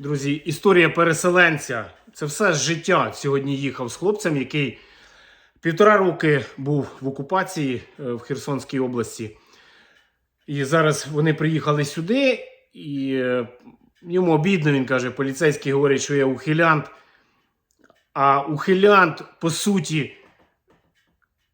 Друзі, історія переселенця. Це все життя. Сьогодні їхав з хлопцем, який півтора роки був в окупації е, в Херсонській області. І зараз вони приїхали сюди, і е, йому обідно, він каже, поліцейський говорить, що я ухилянт. А ухилянт, по суті,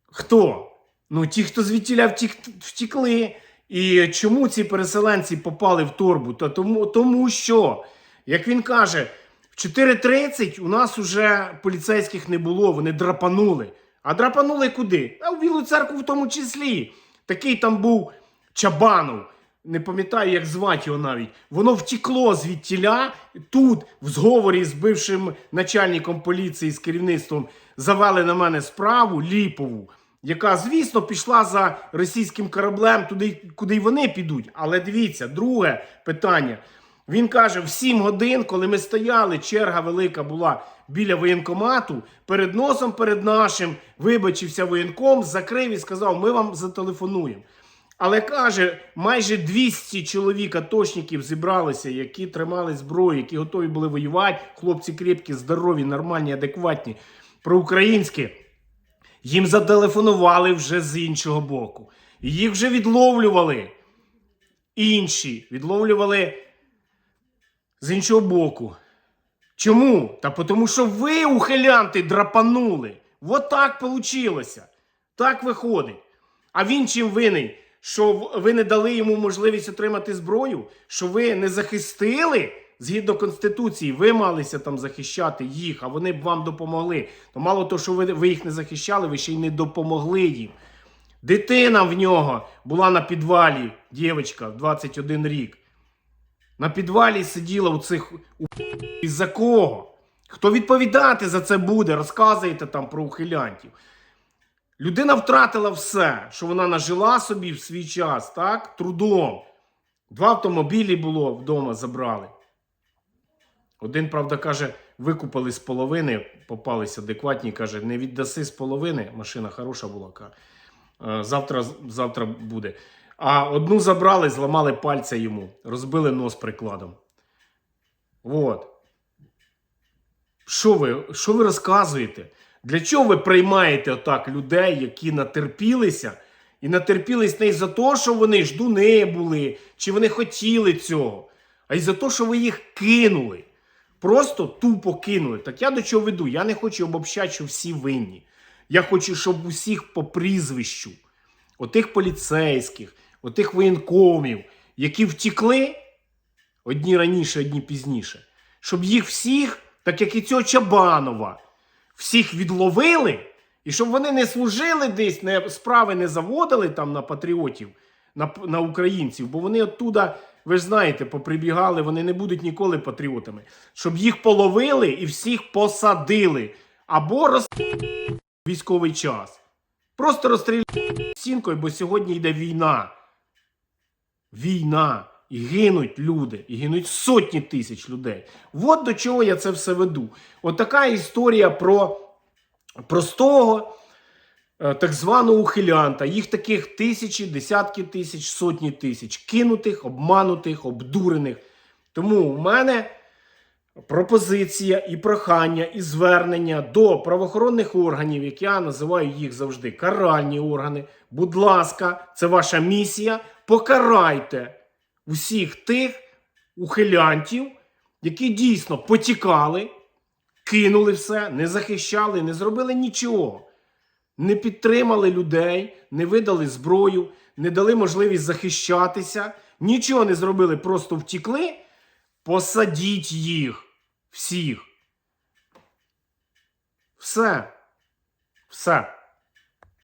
хто? Ну, ті, хто звідтіля втік, втікли. І чому ці переселенці попали в торбу? Та тому, тому що, як він каже, в 4.30 у нас уже поліцейських не було, вони драпанули. А драпанули куди? А в Білу церкву в тому числі. Такий там був Чабанов. Не пам'ятаю, як звати його навіть. Воно втекло звідтіля. Тут, в зговорі з бившим начальником поліції, з керівництвом, завели на мене справу ліпову, яка, звісно, пішла за російським кораблем туди, куди й вони підуть. Але дивіться, друге питання. Він каже: в 7 годин, коли ми стояли, черга велика була біля воєнкомату, перед носом перед нашим вибачився воєнком, закрив і сказав: ми вам зателефонуємо. Але каже, майже 200 чоловік атошників зібралися, які тримали зброю, які готові були воювати. Хлопці крепкі, здорові, нормальні, адекватні, проукраїнські. Їм зателефонували вже з іншого боку. Їх вже відловлювали. Інші відловлювали з іншого боку. Чому? Та тому що ви, ухилянти, драпанули. От так вийшло. Так виходить. А він чим винен? Що ви не дали йому можливість отримати зброю? Що ви не захистили? Згідно Конституції, ви малися там захищати їх, а вони б вам допомогли. То мало того, що ви, ви їх не захищали, ви ще й не допомогли їм. Дитина в нього була на підвалі, дівчинка, 21 рік. На підвалі сиділа у цих у із-за кого? Хто відповідати за це буде? Розказуєте там про ухилянтів. Людина втратила все, що вона нажила собі в свій час, так? Трудом. Два автомобілі було вдома забрали. Один, правда, каже, викупили з половини, попались адекватні, каже, не віддаси з половини, машина хороша була. Е, Завтра, завтра буде. А одну забрали, зламали пальця йому, розбили нос прикладом. От. Що ви, що ви розказуєте? Для чого ви приймаєте отак людей, які натерпілися, і натерпілись не за те, що вони ждуни були, чи вони хотіли цього, а й за те, що ви їх кинули. Просто тупо кинули. Так я до чого веду? Я не хочу обобщати, що всі винні. Я хочу, щоб усіх по прізвищу, отих поліцейських, отих воєнкомів, які втікли одні раніше, одні пізніше, щоб їх всіх, так як і цього Чабанова, всіх відловили, і щоб вони не служили десь, не, справи не заводили там на патріотів, на, на українців, бо вони оттуда, ви ж знаєте, поприбігали, вони не будуть ніколи патріотами. Щоб їх половили і всіх посадили. Або роз... військовий час. Просто розстріляли стінкою, бо сьогодні йде війна. Війна. І гинуть люди, і гинуть сотні тисяч людей. От до чого я це все веду. От така історія про простого е, так званого ухилянта. Їх таких тисячі, десятки тисяч, сотні тисяч кинутих, обманутих, обдурених. Тому у мене пропозиція і прохання, і звернення до правоохоронних органів, як я називаю їх завжди каральні органи. Будь ласка, це ваша місія. Покарайте усіх тих ухилянтів, які дійсно потікали, кинули все, не захищали, не зробили нічого. Не підтримали людей, не видали зброю, не дали можливість захищатися, нічого не зробили, просто втікли. Посадіть їх всіх. Все. Все.